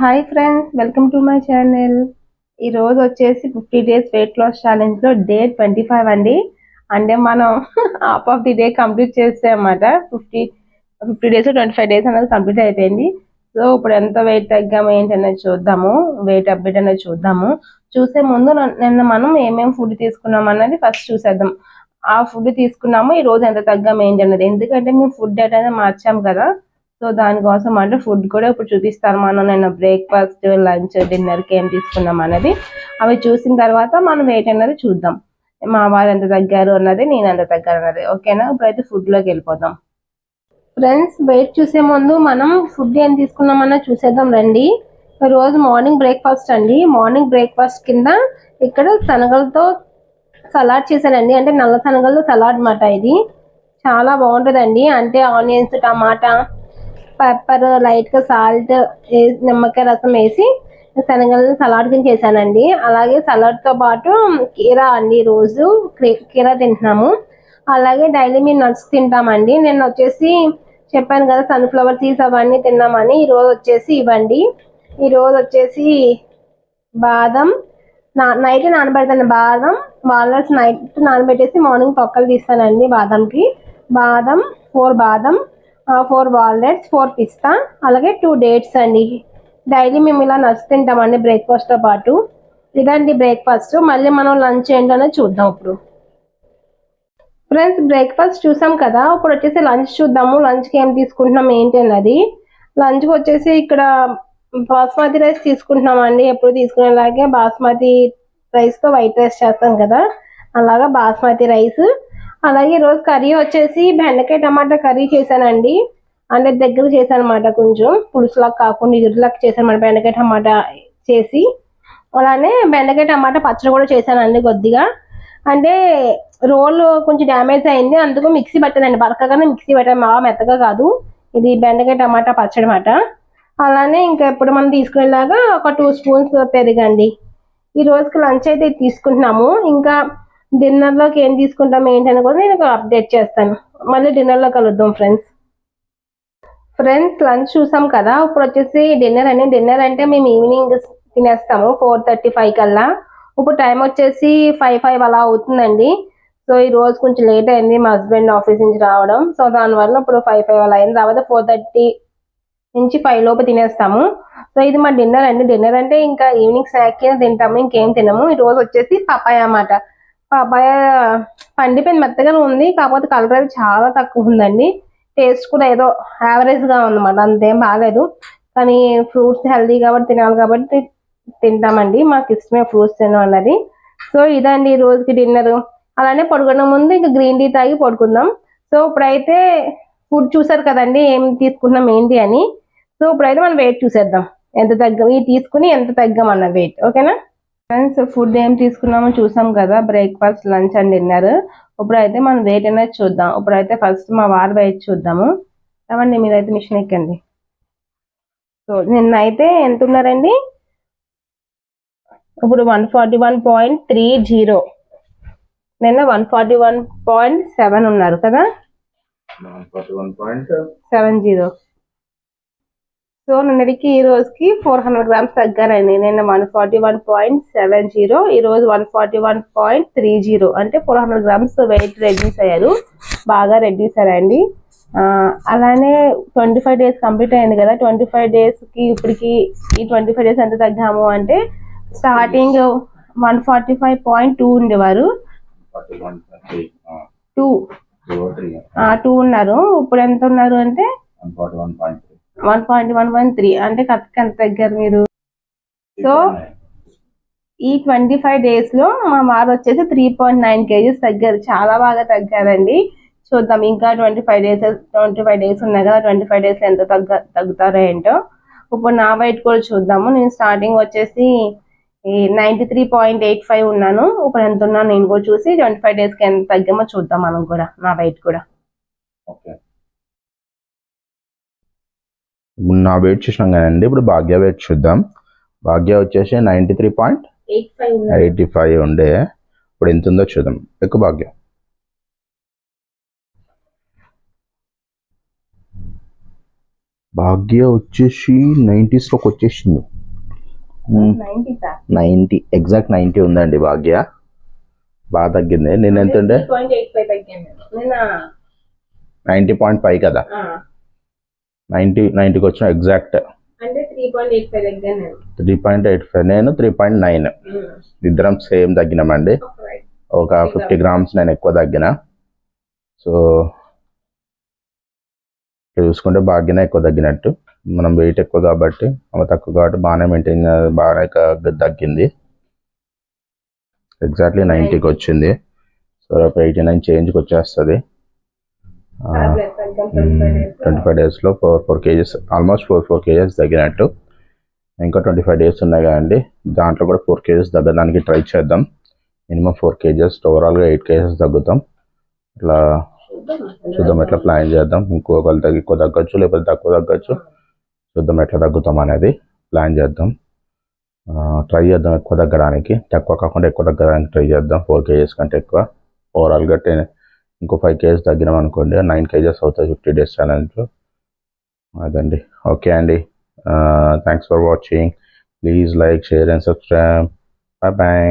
Hi friends welcome to my channel. ఈ రోజు వచ్చేసి ఫిఫ్టీ డేస్ వెయిట్ లాస్ ఛాలెంజ్లో డే ట్వంటీ ఫైవ్ అండి. అంటే మనం half of the day complete చేస్తే అన్నమాట fifty fifty days twenty five days అనేది కంప్లీట్ అయిపోయింది. సో ఇప్పుడు ఎంత వెయిట్ తగ్గాము ఏంటి అనేది చూద్దాము. వెయిట్ అప్డేట్ అనేది చూద్దాము. చూసే ముందు నిన్న మనం ఏమేమి ఫుడ్ తీసుకున్నాం అన్నది ఫస్ట్ చూసేద్దాం. ఆ ఫుడ్ తీసుకున్నాము ఈ రోజు ఎంత తగ్గాము ఏంటి అన్నది ఎందుకంటే మేము ఫుడ్ అనేది మార్చాం కదా. సో దానికోసం అంటే ఫుడ్ కూడా ఇప్పుడు చూపిస్తాను మనం నేను బ్రేక్ఫాస్ట్ లంచ్ డిన్నర్కి ఏం తీసుకున్నాం అనేది. అవి చూసిన తర్వాత మనం వెయిట్ అనేది చూద్దాం. మా వారు ఎంత తగ్గారు అన్నది నేను ఎంత తగ్గారు అన్నది. ఓకేనా ఇప్పుడైతే ఫుడ్లోకి వెళ్ళిపోదాం. ఫ్రెండ్స్ వెయిట్ చూసే ముందు మనం ఫుడ్ ఏం తీసుకున్నామన్నా చూసేద్దాం రండి. రోజు మార్నింగ్ బ్రేక్ఫాస్ట్ అండి. మార్నింగ్ బ్రేక్ఫాస్ట్ కింద ఇక్కడ శనగలతో సలాడ్ చేశానండి. అంటే నల్ల శనగలతో సలాడ్ మాట ఇది. చాలా బాగుంటుందండి. అంటే ఆనియన్స్ టమాటా పెప్పర్ లైట్గా సాల్ట్ నిమ్మకాయ రసం వేసి శనగలు సలాడ్ కింద చేశానండి. అలాగే సలాడ్తో పాటు కీరా అండి రోజు. క్రీ- కీరా తింటున్నాము. అలాగే డైలీ మేము నట్స్ తింటామండి. నేను వచ్చేసి చెప్పాను కదా సన్ఫ్లవర్ సీడ్స్ అవన్నీ తిన్నామని. ఈ రోజు వచ్చేసి ఇవ్వండి. ఈ రోజు వచ్చేసి బాదం నా నైట్ నానబెడతాను బాదం. వాల్నట్స్ నైట్ నానబెట్టేసి మార్నింగ్ తొక్కలు తీస్తానండి బాదంకి. బాదం ఫోర్ బాదం ఫోర్ వాల్నట్స్ ఫోర్ పిస్తా అలాగే టూ డేట్స్ అండి. డైలీ మేము ఇలా నట్స్ తింటామండి బ్రేక్ఫాస్ట్తో పాటు. ఇదండి బ్రేక్ఫాస్ట్ మళ్ళీ మనం లంచ్ ఏంటనే చూద్దాం ఇప్పుడు. ఫ్రెండ్స్ బ్రేక్ఫాస్ట్ చూసాం కదా ఇప్పుడు వచ్చేసి లంచ్ చూద్దాము. లంచ్కి ఏం తీసుకుంటున్నాం ఏంటి అన్నది. లంచ్కి వచ్చేసి ఇక్కడ బాస్మతి రైస్ తీసుకుంటున్నామండి. ఎప్పుడు తీసుకునేలాగే బాస్మతి రైస్తో వైట్ రైస్ చేస్తాం కదా. అలాగా బాస్మతి రైస్ అలాగే ఈ రోజు కర్రీ వచ్చేసి బెండకాయ టమాటా కర్రీ చేశానండి. అంటే దగ్గర చేశాను అనమాట కొంచెం. పులుసులాగా కాకుండా ఇరులాగా చేశాను అనమాట బెండకాయ టమాటా చేసి. అలానే బెండకాయ టమాటా పచ్చడి కూడా చేశానండి కొద్దిగా. అంటే రోల్ కొంచెం డ్యామేజ్ అయింది. అందుకు మిక్సీ పట్టానండి. బరకగానే మిక్సీ పెట్టాను. బాగా మెత్తగా కాదు. ఇది బెండకాయ టమాటా పచ్చడి మాట అలానే ఇంకా ఎప్పుడు మనం తీసుకునేలాగా ఒక టూ స్పూన్స్ పెరగండి. ఈ రోజుకి లంచ్ అయితే తీసుకుంటున్నాము. ఇంకా డిన్నర్లోకి ఏం తీసుకుంటాం ఏంటని కూడా నేను అప్డేట్ చేస్తాను. మళ్ళీ డిన్నర్లో కలుద్దాం ఫ్రెండ్స్. ఫ్రెండ్స్ లంచ్ చూసాం కదా. ఇప్పుడు వచ్చేసి డిన్నర్ అని డిన్నర్ అంటే మేము ఈవినింగ్ తినేస్తాము ఫోర్ థర్టీ ఫైవ్ కల్లా. ఇప్పుడు టైం వచ్చేసి ఫైవ్ ఫైవ్ అలా అవుతుందండి. సో ఈ రోజు కొంచెం లేట్ అయింది మా హస్బెండ్ ఆఫీస్ నుంచి రావడం. సో దానివల్ల ఇప్పుడు ఫైవ్ ఫైవ్ అలా అయింది. తర్వాత ఫోర్ థర్టీ నుంచి ఫైవ్ లోపు తినేస్తాము. సో ఇది మా డిన్నర్ అండి. డిన్నర్ అంటే ఇంకా ఈవినింగ్ స్నాక్ తింటాము ఇంకేం తినము. ఈ రోజు వచ్చేసి పపాయ అన్నమాట పాపాయ పండిపోయిన మెత్తగానే ఉంది కాకపోతే కలర్ అయితే చాలా తక్కువ ఉందండి. టేస్ట్ కూడా ఏదో యావరేజ్గా ఉందన్నమాట అంతేం బాగాలేదు. కానీ ఫ్రూట్స్ హెల్దీ కాబట్టి తినాలి కాబట్టి తింటామండి మాకు ఇష్టమే ఫ్రూట్స్ తినడం అన్నది. సో ఇదండి ఈ రోజుకి డిన్నర్ అలానే పడుకునే ముందు ఇంకా గ్రీన్ టీ తాగి పడుకుందాం. సో ఇప్పుడైతే ఫుడ్ చూసారు కదండి ఏం తీసుకున్నాం ఏంటి అని. సో ఇప్పుడైతే మనం వెయిట్ చూసేద్దాం. ఎంత తగ్గ ఈ తీసుకుని ఎంత తగ్గామన్న వెయిట్ ఓకేనా? ఫ్రెండ్స్ ఫుడ్ ఏం తీసుకున్నామో చూసాం కదా బ్రేక్ఫాస్ట్ లంచ్ అండ్ డిన్నర్ ఇప్పుడైతే మనం వెయిట్ అనేది చూద్దాం. ఇప్పుడైతే ఫస్ట్ మా వారి వెయిట్ చూద్దాము. ఏమండి మీరైతే మిషన్ ఎక్కండి. సో నిన్న అయితే ఎంత ఉన్నారండి? ఇప్పుడు one forty one point three zero నిన్న one forty one point seven ఉన్నారు కదా? సెవెన్ జీరో సో నిన్నటికి ఈ రోజుకి ఫోర్ హండ్రెడ్ గ్రామ్స్ తగ్గారండి నిన్న one forty one point seven zero ఈ రోజు one forty one point three zero. అంటే four hundred grams weight reduce అయ్యారు. బాగా రెడ్యూస్ అయ్యారండి. అలానే ట్వంటీ ఫైవ్ డేస్ కంప్లీట్ అయింది కదా. ట్వంటీ ఫైవ్ డేస్కి ఇప్పటికి ఈ ట్వంటీ ఫైవ్ డేస్ ఎంత తగ్గాము అంటే starting one forty five point two ఉండేవారు. టూ. టూ ఉన్నారు. ఇప్పుడు ఎంత ఉన్నారు అంటే one point one point one three అంటే కరెక్ట్ ఎంత తగ్గారు మీరు? సో ఈ ట్వంటీ ఫైవ్ డేస్లో మా వారు వచ్చేసి త్రీ పాయింట్ నైన్ కేజీస్ తగ్గారు. చాలా బాగా తగ్గారండి. చూద్దాం ఇంకా twenty five days twenty five days ఉన్నాయి కదా ట్వంటీ ఫైవ్ డేస్ ఎంత తగ్గ తగ్గుతారో ఏంటో. ఇప్పుడు నా వెయిట్ కూడా చూద్దాము. నేను స్టార్టింగ్ వచ్చేసి ninety three point eight five ఉన్నాను. ఇప్పుడు ఎంత ఉన్నాను నేను కూడా చూసి ట్వంటీ ఫైవ్ డేస్కి ఎంత తగ్గామో చూద్దాం మనం కూడా నా వెయిట్ కూడా. ఓకే ఇప్పుడు నా వెయిట్ చూసినాం కదండి ఇప్పుడు భాగ్య వెయిట్ చూద్దాం. భాగ్య వచ్చేసి ninety three point eight five ఉండే. ఇప్పుడు ఎంత ఉందో చూద్దాం. ఎక్కువ భాగ్య. భాగ్య వచ్చేసి నైంటీస్లోకి వచ్చేసింది. నైంటీ ఎగ్జాక్ట్ నైంటీ ఉందండి భాగ్య. బాగా తగ్గింది. నేను ఎంత ఉండే? నైంటీ పాయింట్ ఫైవ్ కదా. నైంటీ నైంటీకి వచ్చిన exact three point eight five నేను త్రీ పాయింట్ నేను. ఉమ్. ఇద్దరం సేమ్ తగ్గినామండి. ఒక ఫిఫ్టీ గ్రామ్స్ నేను ఎక్కువ తగ్గిన. సో చూసుకుంటే భాగ్యనే ఎక్కువ తగ్గినట్టు. మనం వెయిట్ ఎక్కువ కాబట్టి ఆమె తక్కువ కాబట్టి బాగానే మెయింటైన్ బాగానే తగ్గింది. ఎగ్జాక్ట్లీ నైంటీకి వచ్చింది సో రేపు ఎయిటీ నైన్ చేంజ్కి వచ్చేస్తుంది. ట్వంటీ ఫైవ్ డేస్లో four four kgs almost four four kgs తగ్గినట్టు. ఇంకా ట్వంటీ ఫైవ్ డేస్ ఉన్నాయి కదండి. దాంట్లో కూడా ఫోర్ కేజెస్ తగ్గడానికి ట్రై చేద్దాం. మినిమం ఫోర్ కేజెస్ ఓవరాల్గా ఎయిట్ కేజెస్ తగ్గుతాం. ఇట్లా చూద్దాం ఎట్లా ప్లాన్ చేద్దాం. ఇంకొకరు తగ్గి ఎక్కువ తగ్గచ్చు లేకపోతే తక్కువ తగ్గచ్చు. చూద్దాం ఎట్లా తగ్గుతాం అనేది ప్లాన్ చేద్దాం. ట్రై చేద్దాం ఎక్కువ తగ్గడానికి. తక్కువ కాకుండా ఎక్కువ తగ్గడానికి ట్రై చేద్దాం. ఫోర్ కేజెస్ కంటే ఎక్కువ. ఓవరాల్గా టెన్ ఇంకో ఫైవ్ కేజెస్ తగ్గినాం అనుకోండి నైన్ కేజెస్ అవుతాయి ఫిఫ్టీ డేస్ ఛాలెంజ్లో అదండి. ఓకే అండి. Thanks for watching please like share and subscribe bye bye